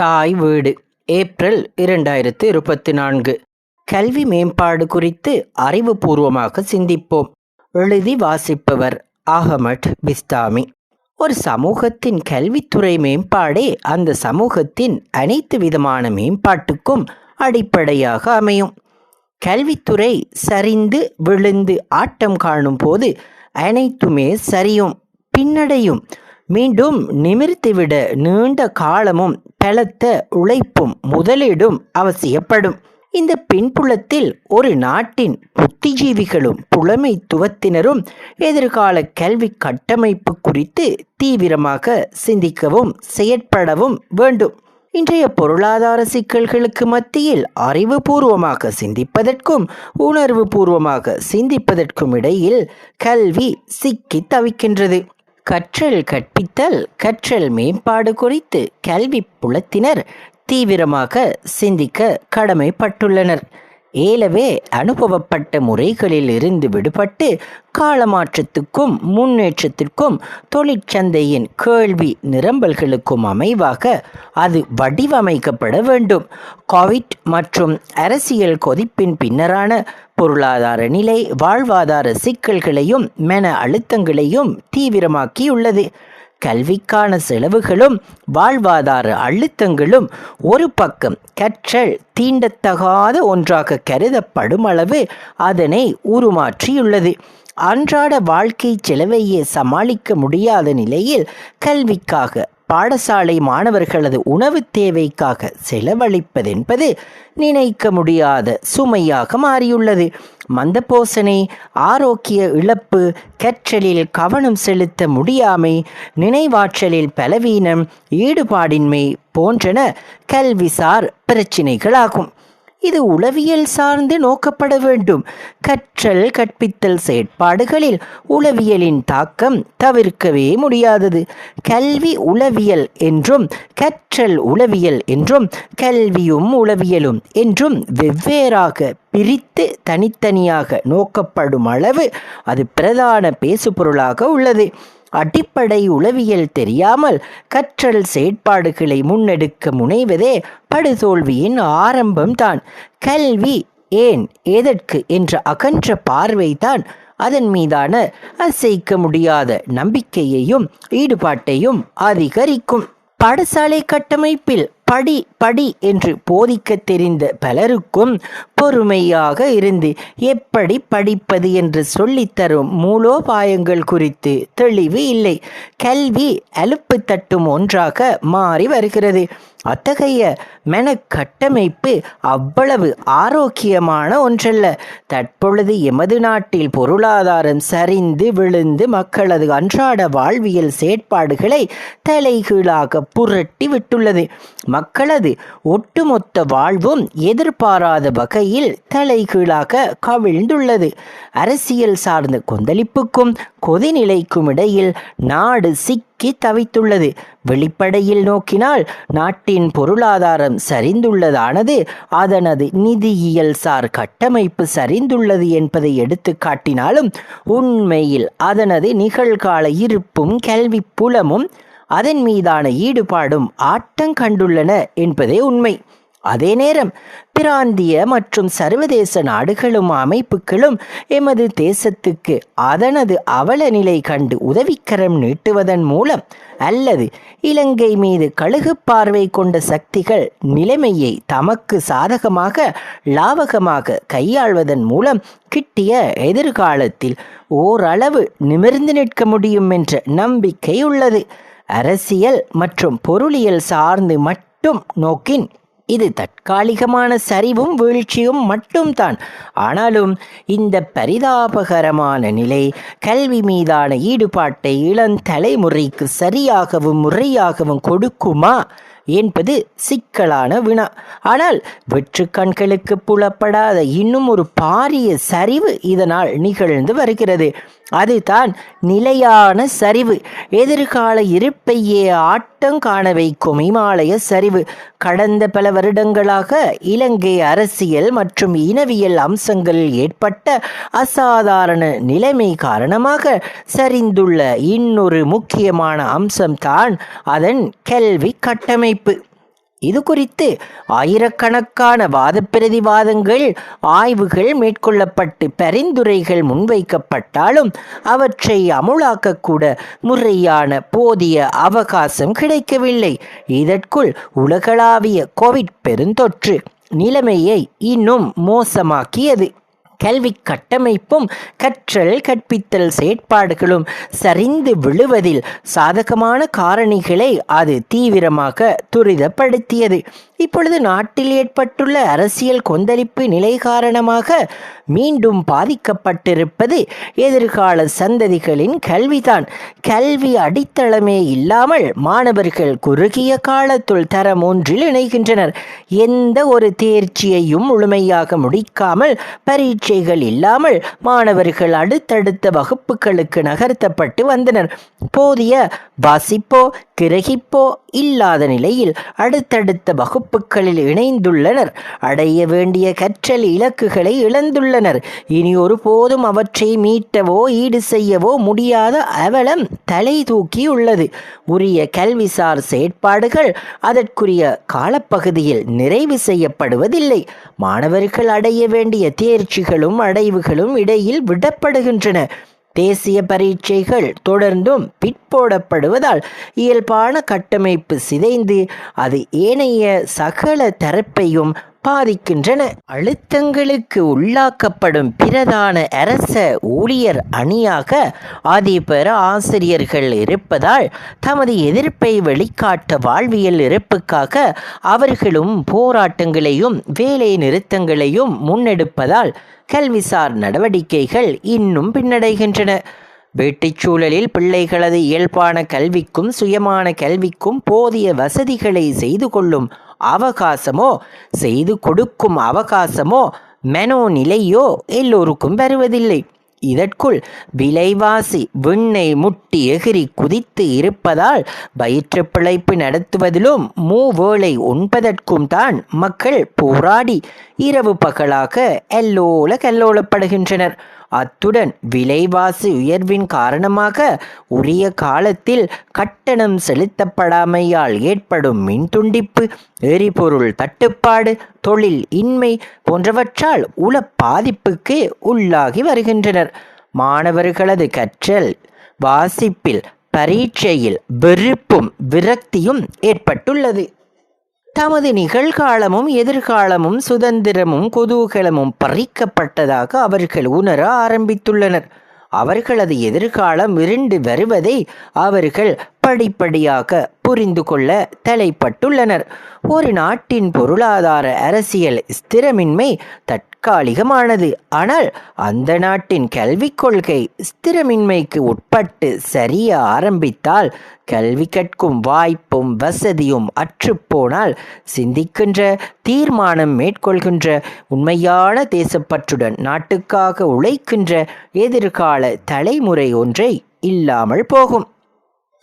தாய் வீடு ஏப்ரல் இரண்டாயிரத்து இருபத்தி நான்கு. கல்வி மேம்பாடு குறித்து அறிவுபூர்வமாக சிந்திப்போம் எழுதி வாசிப்பவர் அகமட் பிஸ்தாமி. ஒரு சமூகத்தின் கல்வித்துறை மேம்பாடே அந்த சமூகத்தின் அனைத்து விதமான மேம்பாட்டுக்கும் அடிப்படையாக அமையும். கல்வித்துறை சரிந்து விழுந்து ஆட்டம் காணும் போது அனைத்துமே சரியும் பின்னடையும் மீண்டும் நிமிர்த்திவிட நீண்ட காலமும் பலத்த உழைப்பும் முதலீடும் அவசியப்படும். இந்த பின்புலத்தில் ஒரு நாட்டின் புத்திஜீவிகளும் புலமைத்துவத்தினரும் எதிர்கால கல்வி கட்டமைப்பு குறித்து தீவிரமாக சிந்திக்கவும் செயற்படவும் வேண்டும். இன்றைய பொருளாதார சிக்கல்களுக்கு மத்தியில் அறிவுபூர்வமாக சிந்திப்பதற்கும் உணர்வு பூர்வமாக சிந்திப்பதற்கும் இடையில் கல்வி சிக்கி தவிக்கின்றது. கற்றல் கற்பித்தல் கற்றல் மேம்பாடு குறித்து கல்வி புலத்தினர் தீவிரமாக சிந்திக்க கடமைப்பட்டுள்ளனர். ஏலவே அனுபவப்பட்ட முறைகளில் இருந்து விடுபட்டு காலமாற்றத்துக்கும் முன்னேற்றத்திற்கும் தொழிற்சந்தையின் கேள்வி நிரம்பல்களுக்கும் அமைவாக அது வடிவமைக்கப்பட வேண்டும். கோவிட் மற்றும் அரசியல் கொதிப்பின் பின்னரான பொருளாதார நிலை வாழ்வாதார சிக்கல்களையும் மன அழுத்தங்களையும் தீவிரமாக்கியுள்ளது. கல்விக்கான செலவுகளும் வாழ்வாதார அழுத்தங்களும் ஒரு பக்கம் கற்றல் தீண்டத்தகாத ஒன்றாக கருதப்படும் அளவு அதனை உருமாற்றியுள்ளது. அன்றாட வாழ்க்கை செலவையே சமாளிக்க முடியாத நிலையில் கல்விக்காக பாடசாலை மாணவர்களது உணவு தேவைக்காக செலவழிப்பதென்பது நினைக்க முடியாத சுமையாக மாறியுள்ளது. மந்தபோசனை ஆரோக்கிய இழப்பு கற்றலில் கவனம் செலுத்த முடியாமை நினைவாற்றலில் பலவீனம் ஈடுபாடின்மை போன்றன கல்விசார் பிரச்சினைகளாகும். இது உளவியல் சார்ந்து நோக்கப்பட வேண்டும். கற்றல் கற்பித்தல் செயற்பாடுகளில் உளவியலின் தாக்கம் தவிர்க்கவே முடியாதது. கல்வி உளவியல் என்றும் கற்றல் உளவியல் என்றும் கல்வியும் உளவியலும் என்றும் வெவ்வேறாக பிரித்து தனித்தனியாக நோக்கப்படும் அளவு அது பிரதான பேசுபொருளாக உள்ளது. அடிப்படை உளவியல் தெரியாமல் கற்றல் செயற்பாடுகளை முன்னெடுக்க முனைவதே படுதோல்வியின் ஆரம்பம்தான். கல்வி ஏன் எதற்கு என்ற அகன்ற பார்வைதான் அதன் மீதான அசைக்க முடியாத நம்பிக்கையையும் ஈடுபாட்டையும் அதிகரிக்கும். பாடசாலை கட்டமைப்பில் படி படி என்று போதிக்க தெரிந்த பலருக்கும் பொறுமையாக இருந்து எப்படி படிப்பது என்று சொல்லித்தரும் மூலோபாயங்கள் குறித்து தெளிவு இல்லை. கல்வி அலுப்பு தட்டும் ஒன்றாக மாறி வருகிறது. அத்தகைய மெனக்கட்டமைப்பு அவ்வளவு ஆரோக்கியமான ஒன்றல்ல. தற்பொழுது எமது நாட்டில் பொருளாதாரம் சரிந்து விழுந்து மக்களது அன்றாட வாழ்வியல் செயற்பாடுகளை தலைகீழாக புரட்டி விட்டுள்ளது. மக்களது ஒட்டுமொத்த வாழ்வும் எதிர்பாராத வகையில் தலைகீழாக கவிழ்ந்துள்ளது. அரசியல் சார்ந்த கொந்தளிப்புக்கும் கொதிநிலைக்கும் இடையில் நாடு சிக்கி தவித்துள்ளது. வெளிப்படையில் நோக்கினால் நாட்டின் பொருளாதாரம் சரிந்துள்ளதானது. அதனது நிதியியல் சார் கட்டமைப்பு சரிந்துள்ளது என்பதை எடுத்து காட்டினாலும் உண்மையில் அதனது நிகழ்கால இருப்பும் கல்வி புலமும் அதன் மீதான ஈடுபாடும் ஆட்டம் கண்டுள்ளன என்பதே உண்மை. அதே நேரம் பிராந்திய மற்றும் சர்வதேச நாடுகளும் அமைப்புகளும் எமது தேசத்துக்கு அதனது அவல நிலை கண்டு உதவிக்கரம் நீட்டுவதன் மூலம் அல்லது இலங்கை மீது கழுகு பார்வை கொண்ட சக்திகள் நிலைமையை தமக்கு சாதகமாக லாவகமாக கையாள்வதன் மூலம் கிட்டிய எதிர்காலத்தில் ஓரளவு நிமிர்ந்து நிற்க முடியும் என்ற நம்பிக்கை உள்ளது. அரசியல் மற்றும் பொருளியல் சார்ந்து மட்டும் நோக்கின் இது தற்காலிகமான சரிவும் வீழ்ச்சியும் மட்டும்தான். ஆனாலும் இந்த பரிதாபகரமான நிலை கல்வி மீதான ஈடுபாட்டை இளந்தலைமுறைக்கு சரியாகவும் முறையாகவும் கொடுக்குமா என்பது சிக்கலான வினா. ஆனால் வெற்று கண்களுக்கு புலப்படாத இன்னும் ஒரு பாரிய சரிவு இதனால் நிகழ்ந்து வருகிறது. அதுதான் நிலையான சரிவு. எதிர்கால இருப்பையே ஆட்டம் காண வைக்கும் இமாலய சரிவு. கடந்த பல வருடங்களாக இலங்கை அரசியல் மற்றும் இனவியல் அம்சங்களில் ஏற்பட்ட அசாதாரண நிலைமை காரணமாக சரிந்துள்ள இன்னொரு முக்கியமான அம்சம்தான் அதன் கல்வி கட்டமைப்பு. இது குறித்து ஆயிரக்கணக்கான வாத பிரதிவாதங்கள் ஆய்வுகள் மேற்கொள்ளப்பட்டு பரிந்துரைகள் முன்வைக்கப்பட்டாலும் அவற்றை அமுலாக்கக்கூட முறையான போதிய அவகாசம் கிடைக்கவில்லை. இதற்குள் உலகளாவிய கோவிட் பெருந்தொற்று நிலைமையை இன்னும் மோசமாக்கியது. கல்வி கட்டமைப்பும் கற்றல் கற்பித்தல் செயற்பாடுகளும் சரிந்து விழுவதில் சாதகமான காரணிகளை அது தீவிரமாக துரிதப்படுத்தியது. இப்பொழுது நாட்டில் ஏற்பட்டுள்ள அரசியல் கொந்தளிப்பு நிலை காரணமாக மீண்டும் பாதிக்கப்பட்டிருப்பது எதிர்கால சந்ததிகளின் கல்விதான். கல்வி அடித்தளமே இல்லாமல் மாணவர்கள் குறுகிய காலத்துள் தரம் ஒன்றில் இணைகின்றனர். எந்த ஒரு தேர்ச்சியையும் முழுமையாக முடிக்காமல் பரீட்சைகள் இல்லாமல் மாணவர்கள் அடுத்தடுத்த வகுப்புகளுக்கு நகர்த்தப்பட்டு வந்தனர். போதிய வாசிப்போ கிரகிப்போ இல்லாத நிலையில் அடுத்தடுத்த வகுப்பு வகுப்புகளில் இணைந்துள்ளனர். அடைய வேண்டிய கற்றல் இலக்குகளை இழந்துள்ளனர். இனி ஒருபோதும் அவற்றை மீட்டவோ ஈடு செய்யவோ முடியாத அவலம் தலை தூக்கியுள்ளது. உரிய கல்விசார் செயற்பாடுகள் அதற்குரிய காலப்பகுதியில் நிறைவு செய்யப்படுவதில்லை. மாணவர்கள் அடைய வேண்டிய தேர்ச்சிகளும் அடைவுகளும் இடையில் விடப்படுகின்றன. தேசிய பரீட்சைகள் தொடர்ந்தும் பிற்போடப்படுவதால் இயல்பான கட்டமைப்பு சிதைந்து அது ஏனைய சகல தரப்பையும் பாதிக்கின்றன அழுத்தங்களுக்கு உள்ளாக்கப்படும் பிரதான அரச ஊழியர் அணியாக ஆதிபெற ஆசிரியர்கள் இருப்பதால் தமது எதிர்ப்பை வெளிக்காட்ட வாழ்வியல் இருப்புக்காக அவர்களும் போராட்டங்களையும் வேலை நிறுத்தங்களையும் முன்னெடுப்பதால் கல்விசார் நடவடிக்கைகள் இன்னும் பின்னடைகின்றன. வீட்டுச் சூழலில் பிள்ளைகளது இயல்பான கல்விக்கும் சுயமான கல்விக்கும் போதிய வசதிகளை செய்து கொள்ளும் அவகாசமோ? செய்து கொடுக்கும் அவகாசமோ? மெனோ நிலையோ? எல்லோருக்கும் வருவதில்லை. இதற்குள் விலைவாசி விண்ணை முட்டி எகிரி குதித்து இருப்பதால் வயிற்று பிழைப்பு நடத்துவதிலும் மூவேளை உண்பதற்கும் தான் மக்கள் போராடி இரவு பகலாக எல்லோல கல்லோலப்படுகின்றனர். அத்துடன் விலைவாசி உயர்வின் காரணமாக உரிய காலத்தில் கட்டணம் செலுத்தப்படாமையால் ஏற்படும் மின்துண்டிப்பு எரிபொருள் தட்டுப்பாடு தொழில் இன்மை போன்றவற்றால் உள பாதிப்புக்கு உள்ளாகி வருகின்றனர். மாணவர்களது கற்றல் வாசிப்பில் பரீட்சையில் வெறுப்பும் விரக்தியும் ஏற்பட்டுள்ளது. தமது நிகழ்காலமும் எதிர்காலமும் சுதந்திரமும் குதூகலமும் பறிக்கப்பட்டதாக அவர்கள் உணர ஆரம்பித்துள்ளனர். அவர்களது எதிர்காலம் இருண்டு வருவதை அவர்கள் படிப்படியாக புரிந்து கொள்ள தலைப்பட்டுள்ளனர். ஒரு நாட்டின் பொருளாதார அரசியல் ஸ்திரமின்மை தற்காலிகமானது. ஆனால் அந்த நாட்டின் கல்விக் கொள்கை ஸ்திரமின்மைக்கு உட்பட்டு சரிய ஆரம்பித்தால் கல்வி கற்கும் வாய்ப்பும் வசதியும் அற்றுப்போனால் சிந்திக்கின்ற தீர்மானம் மேற்கொள்கின்ற உண்மையான தேசப்பற்றுடன் நாட்டுக்காக உழைக்கின்ற எதிர்கால தலைமுறை ஒன்றை இல்லாமல் போகும்.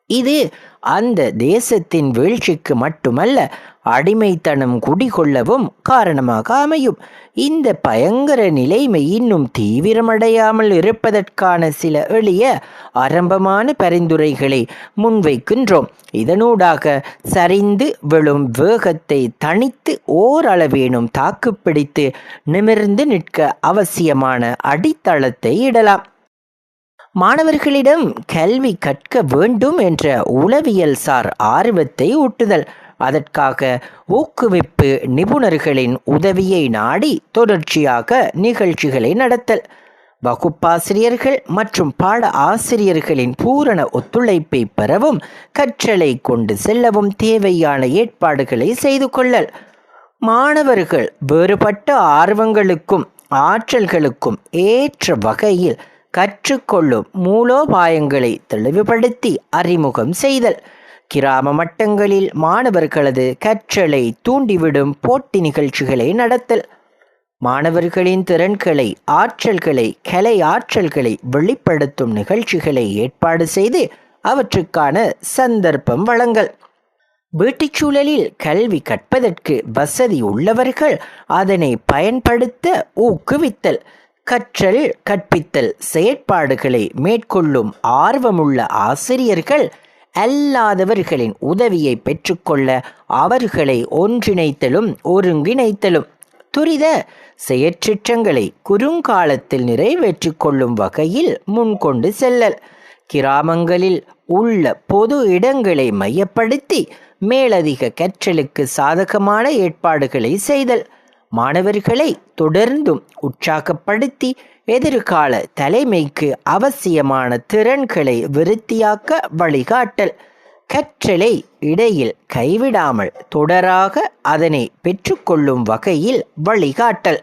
இது அந்த தேசத்தின் வீழ்ச்சிக்கு மட்டுமல்ல அடிமைத்தனம் குடிகொள்ளவும் காரணமாக அமையும். இந்த பயங்கர நிலைமை இன்னும் தீவிரமடையாமல் இருப்பதற்கான சில எளிய ஆரம்பமான பரிந்துரைகளை முன்வைக்கின்றோம். இதனூடாக சரிந்து விழும் வேகத்தை தணித்து ஓரளவேனும் தாக்குப்பிடித்து நிமிர்ந்து நிற்க அவசியமான அடித்தளத்தை இடலாம். மாணவர்களிடம் கல்வி கற்க வேண்டும் என்ற உளவியல் சார் ஆர்வத்தை ஊட்டுதல். அதற்காக ஊக்குவிப்பு நிபுணர்களின் உதவியை நாடி தொடர்ச்சியாக நிகழ்ச்சிகளை நடத்தல். வகுப்பாசிரியர்கள் மற்றும் பாட ஆசிரியர்களின் பூரண ஒத்துழைப்பை பெறவும் கற்றலை கொண்டு செல்லவும் தேவையான ஏற்பாடுகளை செய்து கொள்ளல். மாணவர்கள் வேறுபட்ட ஆர்வங்களுக்கும் ஆற்றல்களுக்கும் ஏற்ற வகையில் கற்றுக்கொள்ளும் மூலோபாயங்களை தெளிவுபடுத்தி அறிமுகம் செய்தல். கிராம மட்டங்களில் மாணவர்களது கற்றலை தூண்டிவிடும் போட்டி நிகழ்ச்சிகளை நடத்தல். மாணவர்களின் திறன்களை ஆற்றல்களை கலை ஆற்றல்களை வெளிப்படுத்தும் நிகழ்ச்சிகளை ஏற்பாடு செய்து அவற்றுக்கான சந்தர்ப்பம் வழங்கல். வீட்டுச் சூழலில் கல்வி கற்பதற்கு வசதி உள்ளவர்கள் அதனை பயன்படுத்த ஊக்குவித்தல். கற்றல் கற்பித்தல் செயற்பாடுகளை மேற்கொள்ளும் ஆர்வமுள்ள ஆசிரியர்கள் அல்லாதவர்களின் உதவியை பெற்றுக்கொள்ள அவர்களை ஒன்றிணைத்தலும் ஒருங்கிணைத்தலும் துரித செயற்றிட்டங்களை குறுங்காலத்தில் நிறைவேற்றிக் கொள்ளும் வகையில் முன்கொண்டு செல்லல். கிராமங்களில் உள்ள பொது இடங்களை மையப்படுத்தி மேலதிக கற்றலுக்கு சாதகமான ஏற்பாடுகளை செய்தல். மாணவர்களை தொடர்ந்தும் உற்சாகப்படுத்தி எதிர்கால தலைமைக்கு அவசியமான திறன்களை விருத்தியாக்க வழிகாட்டல். கற்றலை இடையில் கைவிடாமல் தொடராக அதனை பெற்றுக்கொள்ளும் வகையில் வழிகாட்டல்.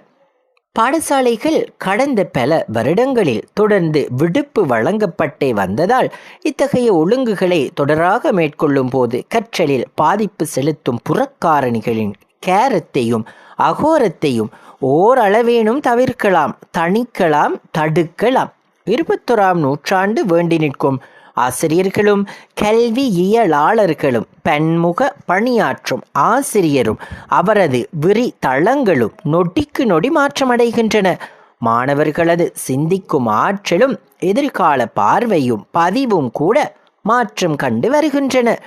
பாடசாலைகள் கடந்த பல வருடங்களில் தொடர்ந்து விடுப்பு வழங்கப்பட்டே வந்ததால் இத்தகைய ஒழுங்குகளை தொடராக மேற்கொள்ளும் போது கற்றலில் பாதிப்பு செலுத்தும் புறக்காரணிகளின் கேரத்தையும் அகோரத்தையும் ஓரளவேனும் தவிர்க்கலாம் தணிக்கலாம் தடுக்கலாம். இருபத்தொராம் நூற்றாண்டு வேண்டி நிற்கும் ஆசிரியர்களும் கல்வியியலாளர்களும் பன்முக பணியாற்றும் ஆசிரியரும் அவரது விரி தளங்களும் நொடிக்கு நொடி மாற்றமடைகின்றன. மாணவர்களது சிந்திக்கும் ஆற்றலும் எதிர்கால பார்வையும் பதிவும் கூட மாற்றம் கண்டு வருகின்றன.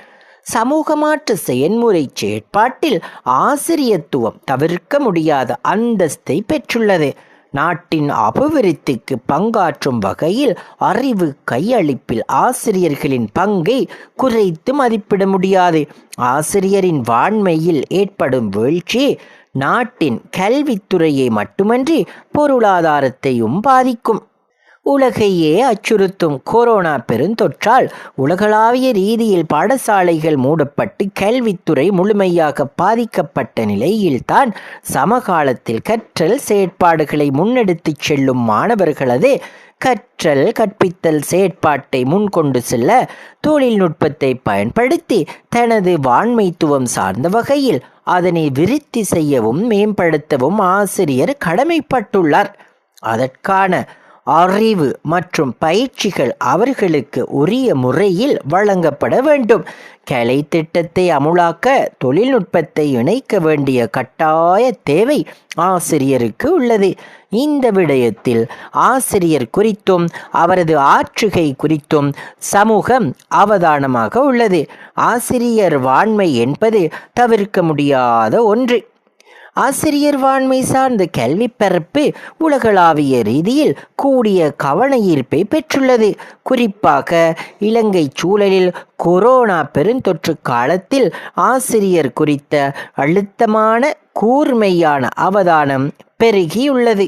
சமூகமாற்று செயன்முறை செயற்பாட்டில் ஆசிரியத்துவம் தவிர்க்க முடியாத அந்தஸ்தை பெற்றுள்ளது. நாட்டின் அபிவிருத்திக்கு பங்காற்றும் வகையில் அறிவு கையளிப்பில் ஆசிரியர்களின் பங்கை குறைத்து மதிப்பிட முடியாது. ஆசிரியரின் வாண்மையில் ஏற்படும் வீழ்ச்சி நாட்டின் கல்வித்துறையை மட்டுமன்றி பொருளாதாரத்தையும் பாதிக்கும். உலகையே அச்சுறுத்தும் கொரோனா பெருந்தொற்றால் உலகளாவிய ரீதியில் பாடசாலைகள் மூடப்பட்டு கல்வித்துறை முழுமையாக பாதிக்கப்பட்ட நிலையில்தான் சமகாலத்தில் கற்றல் செயற்பாடுகளை முன்னெடுத்துச் செல்லும் மாணவர்களது கற்றல் கற்பித்தல் செயற்பாட்டை முன்கொண்டு செல்ல தொழில்நுட்பத்தை பயன்படுத்தி தனது வாண்மைத்துவம் சார்ந்த வகையில் அதனை விருத்தி செய்யவும் மேம்படுத்தவும் ஆசிரியர் கடமைப்பட்டுள்ளார். அதற்கான அறிவு மற்றும் பயிற்சிகள் அவர்களுக்கு உரிய முறையில் வழங்கப்பட வேண்டும். கலை திட்டத்தை அமுலாக்க தொழில்நுட்பத்தை இணைக்க வேண்டிய கட்டாய தேவை ஆசிரியருக்கு உள்ளது. இந்த விடயத்தில் ஆசிரியர் குறித்தும் அவரது ஆற்றுகை குறித்தும் சமூகம் அவதானமாக உள்ளது. ஆசிரியர் வாண்மை என்பது தவிர்க்க முடியாத ஒன்று. ஆசிரியர் வாண்மை சார்ந்த கல்வி பரப்பு உலகளாவிய ரீதியில் கூடிய கவன ஈர்ப்பை பெற்றுள்ளது. குறிப்பாக இலங்கை சூழலில் கொரோனா பெருந்தொற்று காலத்தில் ஆசிரியர் குறித்த அழுத்தமான கூர்மையான அவதானம் பெருகியுள்ளது.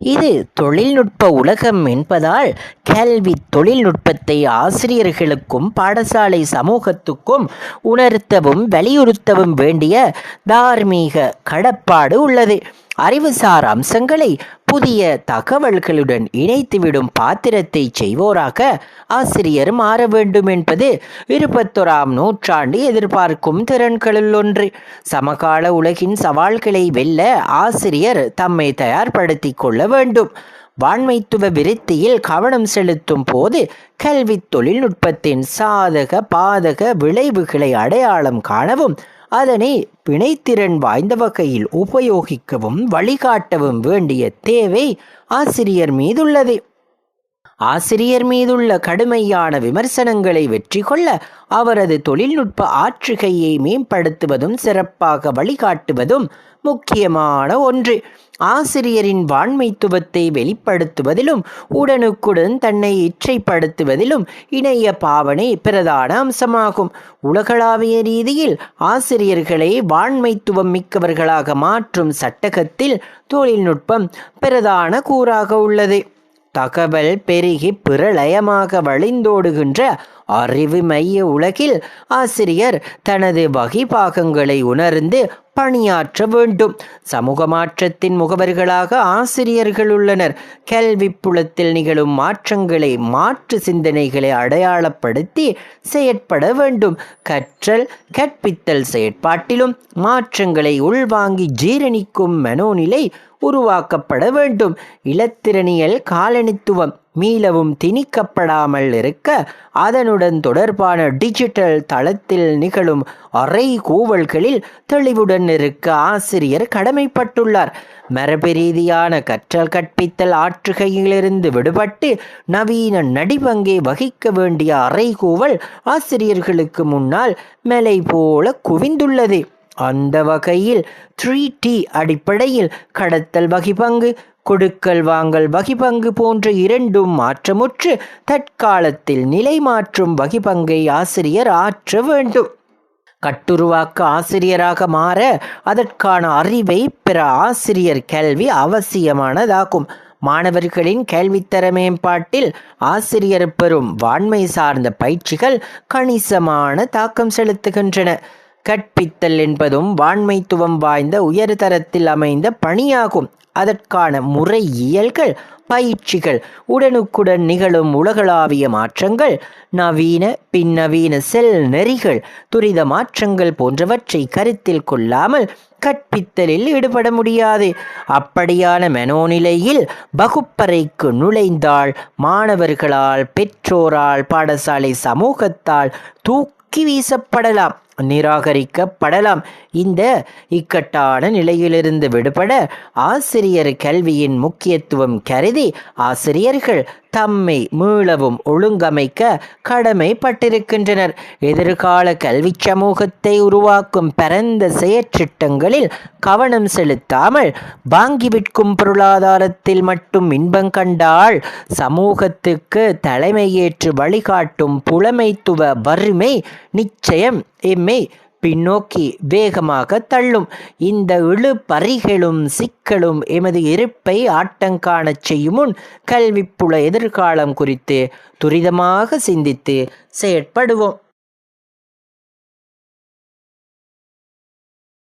இது தொழில்நுட்ப உலகம் என்பதால் கல்வி தொழில்நுட்பத்தை ஆசிரியர்களுக்கும் பாடசாலை சமூகத்துக்கும் உணர்த்தவும் வலியுறுத்தவும் வேண்டிய தார்மீக கடப்பாடு உள்ளது. அறிவுசார் அம்சங்களை புதிய தகவல்களுடன் இணைத்துவிடும் பாத்திரத்தை செய்வோராக ஆசிரியர் மாற வேண்டும் என்பது இருபத்தொராம் நூற்றாண்டு எதிர்பார்க்கும் திறன்களுள் ஒன்று. சமகால உலகின் சவால்களை வெல்ல ஆசிரியர் தம்மை தயார்படுத்திக் கொள்ள வேண்டும். வாண்மைத்துவ விருத்தியில் கவனம் செலுத்தும் போது கல்வி தொழில்நுட்பத்தின் சாதக பாதக விளைவுகளை அடையாளம் காணவும் அதனை பிணைத்திறன் வாய்ந்த வகையில் உபயோகிக்கவும் வழிகாட்டவும் வேண்டிய தேவை ஆசிரியர் மீதுள்ளது. ஆசிரியர் மீதுள்ள கடுமையான விமர்சனங்களை வெற்றி கொள்ள அவரது தொழில்நுட்ப ஆற்றுகையை மேம்படுத்துவதும் சிறப்பாக வழிகாட்டுவதும் முக்கியமான ஒன்று. ஆசிரியரின் வாண்மைத்துவத்தை வெளிப்படுத்துவதிலும் உடனுக்குடன் தன்னை இச்சைப்படுத்துவதிலும் இணைய பாவனை பிரதான அம்சமாகும். உலகளாவிய ரீதியில் ஆசிரியர்களை வாண்மைத்துவம் மிக்கவர்களாக மாற்றும் சட்டகத்தில் தொழில்நுட்பம் பிரதான கூறாக உள்ளது. தகவல் பெருகி பிரளயமாக வழிந்தோடுகின்ற அறிவு மைய உலகில் ஆசிரியர் தனது வகிபாகங்களை உணர்ந்து பணியாற்ற வேண்டும். சமூக மாற்றத்தின் முகவர்களாக ஆசிரியர்கள் உள்ளனர். கல்வி புலத்தில் நிகழும் மாற்றங்களை மாற்று சிந்தனைகளை அடையாளப்படுத்தி செயற்பட வேண்டும். கற்றல் கற்பித்தல் செயற்பாட்டிலும் மாற்றங்களை உள்வாங்கி ஜீரணிக்கும் மனோநிலை உருவாக்கப்பட வேண்டும். இலத்திரனியல் காலனித்துவம் மீளவும் திணிக்கப்படாமல் இருக்க அதனுடன் தொடர்பான டிஜிட்டல் தளத்தில் நிகழும் அறை கூவல்களில் தெளிவுடன் இருக்க ஆசிரியர் கடமைப்பட்டுள்ளார். மரபு ரீதியான கற்றல் கற்பித்தல் ஆற்றுகையிலிருந்து விடுபட்டு நவீன நடிபங்கை வகிக்க வேண்டிய அறைகூவல் ஆசிரியர்களுக்கு முன்னால் மலை போல குவிந்துள்ளது. அந்த வகையில் த்ரீ டி அடிப்படையில் கடத்தல் வகிபங்கு கொடுக்கல் வாங்கல் வகிபங்கு போன்ற இரண்டும் மாற்றமுற்று தற்காலத்தில் நிலை மாற்றும் வகிபங்கை ஆசிரியர் ஆற்ற வேண்டும். கட்டுருவாக்க ஆசிரியராக மாற அதற்கான அறிவை பிற ஆசிரியர் கல்வி அவசியமானதாகும். மாணவர்களின் கேள்வித்தர மேம்பாட்டில் ஆசிரியர் பெறும் வாண்மை சார்ந்த பயிற்சிகள் கணிசமான தாக்கம் செலுத்துகின்றன. கற்பித்தல் என்பதும் வான்மைத்துவம் வாய்ந்த உயர்தரத்தில் அமைந்த பணியாகும். அதற்கான முறையியல்கள் பயிற்சிகள் உடனுக்குடன் நிகழும் உலகளாவிய மாற்றங்கள் நவீன பின்னவீன செல் நெறிகள் துரித மாற்றங்கள் போன்றவற்றை கருத்தில் கொள்ளாமல் கற்பித்தலில் ஈடுபட முடியாது. அப்படியான மனோநிலையில் வகுப்பறைக்கு நுழைந்தால் மாணவர்களால் பெற்றோரால் பாடசாலை சமூகத்தால் தூக்கி வீசப்படலாம். நிராகரிக்கப்படலாம். இந்த இக்கட்டான நிலையிலிருந்து விடுபட ஆசிரியர் கல்வியின் முக்கியத்துவம் கருதி ஆசிரியர்கள் தம்மை மீளவும் ஒழுங்கமைக்க கடமைப்பட்டிருக்கின்றனர். எதிர்கால கல்வி சமூகத்தை உருவாக்கும் பரந்த செயற்றிட்டங்களில் கவனம் செலுத்தாமல் வாங்கி விற்கும் பொருளாதாரத்தில் மட்டும் இன்பம் கண்டால் சமூகத்துக்கு தலைமையேற்று வழிகாட்டும் புலமைத்துவ வறுமை நிச்சயம் எம்மை பின்னோக்கி வேகமாக தள்ளும். இந்த இழு பறிகளும் சிக்கலும் எமது இருப்பை ஆட்டங்காணச் செய்யும் முன் கல்விப்புல எதிர்காலம் குறித்து துரிதமாக சிந்தித்து செயற்படுவோம்.